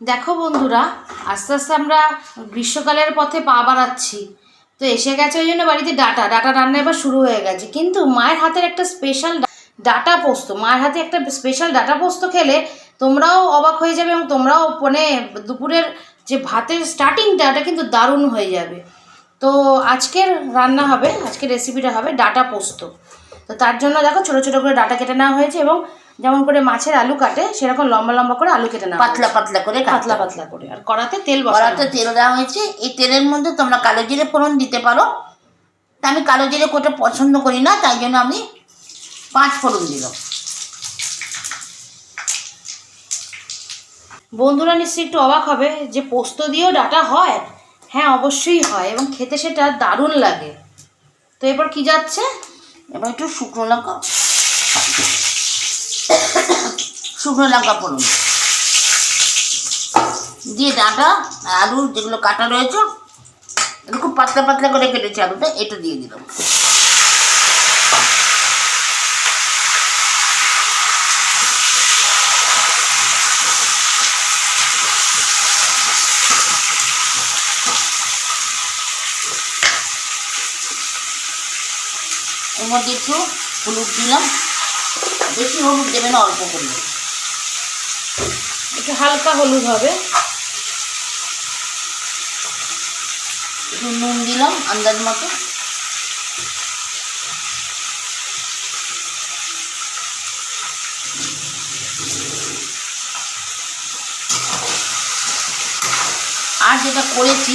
দেখো বন্ধুরা, আস্তে আস্তে আমরা গ্রীষ্মকালের পথে পা বাড়াচ্ছি। তো এসে গেছে ওই জন্য বাড়িতে ডাটা। ডাটা রান্না এবার শুরু হয়ে গেছে। কিন্তু মায়ের হাতের একটা স্পেশাল ডাটা পোস্ত, মায়ের হাতে একটা স্পেশাল ডাটা পোস্ত খেলে তোমরাও অবাক হয়ে যাবে এবং তোমরাও মানে দুপুরের যে ভাতের স্টার্টিংটা এটা কিন্তু দারুণ হয়ে যাবে। তো আজকের রান্না হবে, আজকের রেসিপিটা হবে ডাটা পোস্ত। তো তার জন্য দেখো ছোটো ছোটো করে ডাটা কেটে নেওয়া হয়েছে এবং যেমন করে মাছের আলু কাটে সেরকম লম্বা লম্বা করে আলু কেটে নেওয়া পাতলা পাতলা করে পাতলা পাতলা করে আর কড়াতে তেল কড়াতে তেল দেওয়া হয়েছে। এই তেলের মধ্যে তোমরা কালো জিরে ফোড়ন দিতে পারো। তা আমি কালো জিরে কোটা পছন্দ করি না তাই জন্য আমি পাঁচ ফোড়ন দিলাম। বন্ধুরা নিশ্চয়ই একটু অবাক হবে যে পোস্ত দিয়েও ডাটা হয়? হ্যাঁ অবশ্যই হয় এবং খেতে সেটা দারুণ লাগে। তো এরপর কি যাচ্ছে? এবার একটু শুকনো লঙ্কা। শুকনো লঙ্কা ফোড়ন। দিয়ে ডাঁটা, আলু, যেগুলো কাটা রয়েছে, এটা খুব পাতলা পাতলা করে কেটেছি আলুটা, এটা দিয়ে দিলাম। এর মধ্যে হলুদ দিলাম। বেশি হলুদ দেবে না, অল্প করে দেবে। একটু হালকা হলুদ হবে। একটু নুন দিলাম আন্দাজ মতো। আর যেটা করেছি,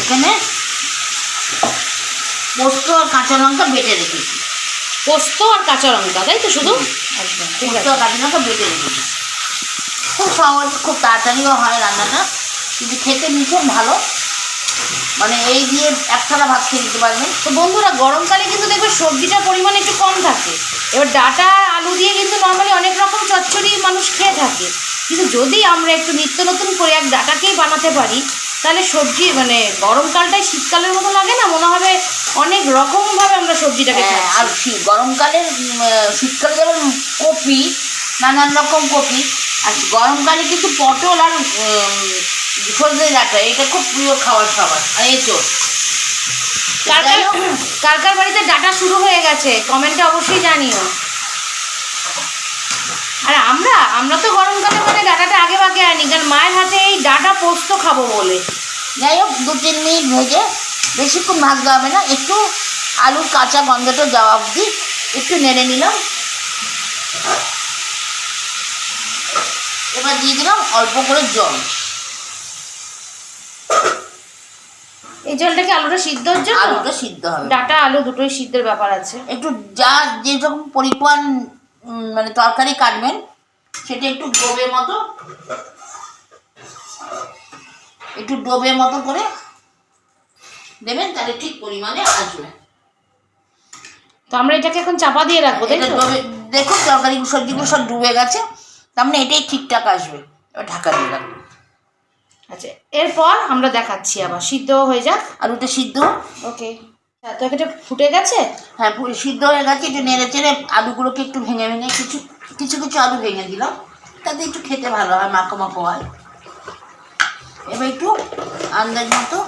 এখানে পোস্ত আর কাঁচা লঙ্কা বেটে রেখেছি। পোস্ত আর কাঁচা লঙ্কা তাই তো শুধু? একদম ঠিক পোস্ত আছে। আর কাঁচা লঙ্কা বেটে রেখেছি খুব সহজ খুব তাড়াতাড়িও হয় রান্নাটা। কিন্তু খেতে ভীষণ ভালো মানে এই দিয়ে এক থালা ভাত খেয়ে দিতে পারবেন তো বন্ধুরা গরমকালে কিন্তু দেখবে সবজিটার পরিমাণ একটু কম থাকে। এবার ডাটা আর আলু দিয়ে কিন্তু নর্মালি অনেক রকম চচ্চড়ি মানুষ খেয়ে থাকে। কিন্তু যদি আমরা একটু নিত্য নতুন করে এক ডাটাকেই বানাতে পারি তাহলে সবজি মানে গরমকালটাই শীতকালের মতো লাগে না? মনে হবে অনেক রকমভাবে আমরা সবজিটাকে হ্যাঁ, খাচ্ছি। আর শীত গরমকালে শীতকালে যেমন কপি নানান রকম কপি আর গরমকালে কিন্তু পটল আর সজনে ডাঁটা এটা খুব প্রিয় খাবার খাবার আর এঁচড় কার কার কার বাড়িতে ডাটা শুরু হয়ে গেছে কমেন্টে অবশ্যই জানিও। আর আমরা আমরা তো গরমকালে মানে ডাটাটা আগে ভাগে আনি কারণ মায়ের হাতে এই ডাটা পোস্ত খাব বলে। যাই হোক দু তিন মিনিট ভেজে বেশিক্ষণ ভাজতে হবে না একটু আলুর কাঁচা গন্ধটা যাওয়া অবধি একটু নেড়ে নিলাম। এবার দিয়ে দিলাম অল্প করে জল। এই জলটা কি আলুটা সিদ্ধ হচ্ছে আলুটা সিদ্ধ হবে। ডাটা আলু দুটোই সিদ্ধের ব্যাপার আছে। একটু যা যেরকম পরিমাণ মানে তরকারি কাটবেন সেটা একটু ডোবের মতো একটু ডোবের মতো করে দেবেন তাহলে ঠিক পরিমাণে আসবে। তো আমরা এটাকে এখন চাপা দিয়ে রাখব দেখুন তরকারি সবজিগুলো সব ডুবে গেছে। তার মানে এটাই ঠিকঠাক আসবে। এবার ঢাকা দিয়ে রাখব। আচ্ছা এরপর আমরা দেখাচ্ছি আবার। সিদ্ধ হয়ে যাক? আলুটা সিদ্ধ। ওকে। হ্যাঁ তো এটা ফুটে গেছে? হ্যাঁ সিদ্ধ হয়ে গেছে একটু নেড়ে চেড়ে আলুগুলোকে একটু ভেঙে ভেঙে কিছু কিছু কিছু আলু ভেঙে দিলাম। তাতে একটু খেতে ভালো হয় মাখো মাখো হয়। এবার একটু আন্দাজ মতো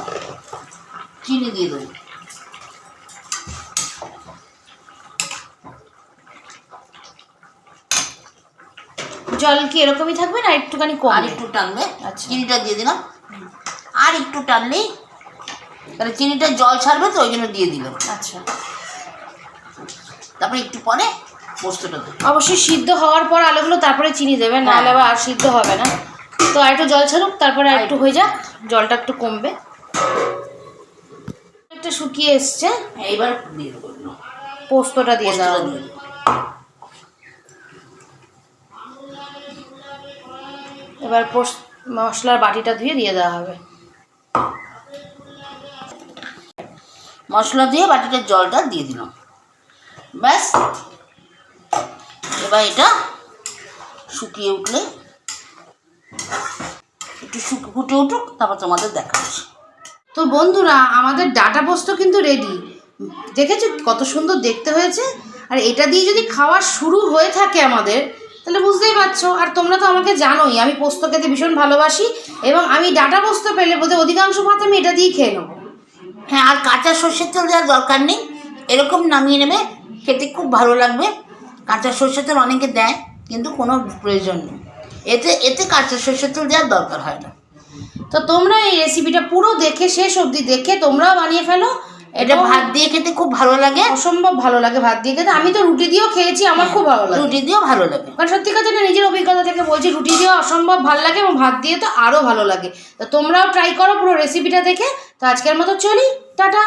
চিনি দিয়ে দেবো। জল কি এরকমই থাকবে না একটুখানি কম আর একটু টানলে আচ্ছা। চিনিটা দিয়ে দিলাম। আর একটু টানলেই তাহলে চিনিটা জল ছাড়বে তো ওই জন্য দিয়ে দিলাম। আচ্ছা। তারপরে একটু পরে পোস্তটা দেবো। অবশ্যই সিদ্ধ হওয়ার পর আলুগুলো তারপরে চিনি দেবেন নাহলে আবার আর সিদ্ধ হবে না। তো আর একটু জল ছাড়ুক তারপরে আর একটু হয়ে যাক জলটা একটু কমবে। একটা শুকিয়ে এসছে। এইবার দিয়ে দেবো পোস্তটা দিয়ে দাও। এবার পোস্ত মশলার বাটিটা ধুয়ে দিয়ে দেওয়া হবে। মশলা দিয়ে বাটিটার জলটা দিয়ে দিলাম। ব্যাস। এবার এটা শুকিয়ে উঠলে একটু শুক ফুটে উঠুক তারপর তোমাদের দেখাচ্ছি। তো বন্ধুরা, আমাদের ডাটা পোস্ত কিন্তু রেডি দেখেছ কত সুন্দর দেখতে হয়েছে? আর এটা দিয়ে যদি খাওয়া শুরু হয়ে থাকে আমাদের, তাহলে বুঝতেই পারছ। আর তোমরা তো আমাকে জানোই, আমি পোস্ত খেতে ভীষণ ভালোবাসি এবং আমি ডাটা পোস্ত পেলে বোধহয় অধিকাংশ ভাত আমি এটা দিয়েই খেয়ে নেব। হ্যাঁ আর কাঁচা সর্ষের তেল দেওয়ার দরকার নেই। এরকম নামিয়ে নেবে, খেতে খুব ভালো লাগবে। কাঁচা সর্ষের তেল অনেকে দেয়, কিন্তু কোনো প্রয়োজন নেই। এতে এতে কাঁচা সর্ষের তেল দেওয়ার দরকার হয় না। তো তোমরা এই রেসিপিটা পুরো দেখে শেষ অবধি দেখে তোমরাও বানিয়ে ফেলো। এটা ভাত দিয়ে খেতে খুব ভালো লাগে। অসম্ভব ভালো লাগে ভাত দিয়ে খেতে। আমি তো রুটি দিয়েও খেয়েছি আমার খুব ভালো লাগে। রুটি দিয়েও ভালো লাগে। কারণ সত্যি কথা না নিজের অভিজ্ঞতা থেকে বলছি রুটি দিয়েও অসম্ভব ভালো লাগে এবং ভাত দিয়ে তো আরও ভালো লাগে। তো তোমরাও ট্রাই করো পুরো রেসিপিটা দেখে। তো আজকের মতো চলি টাটা।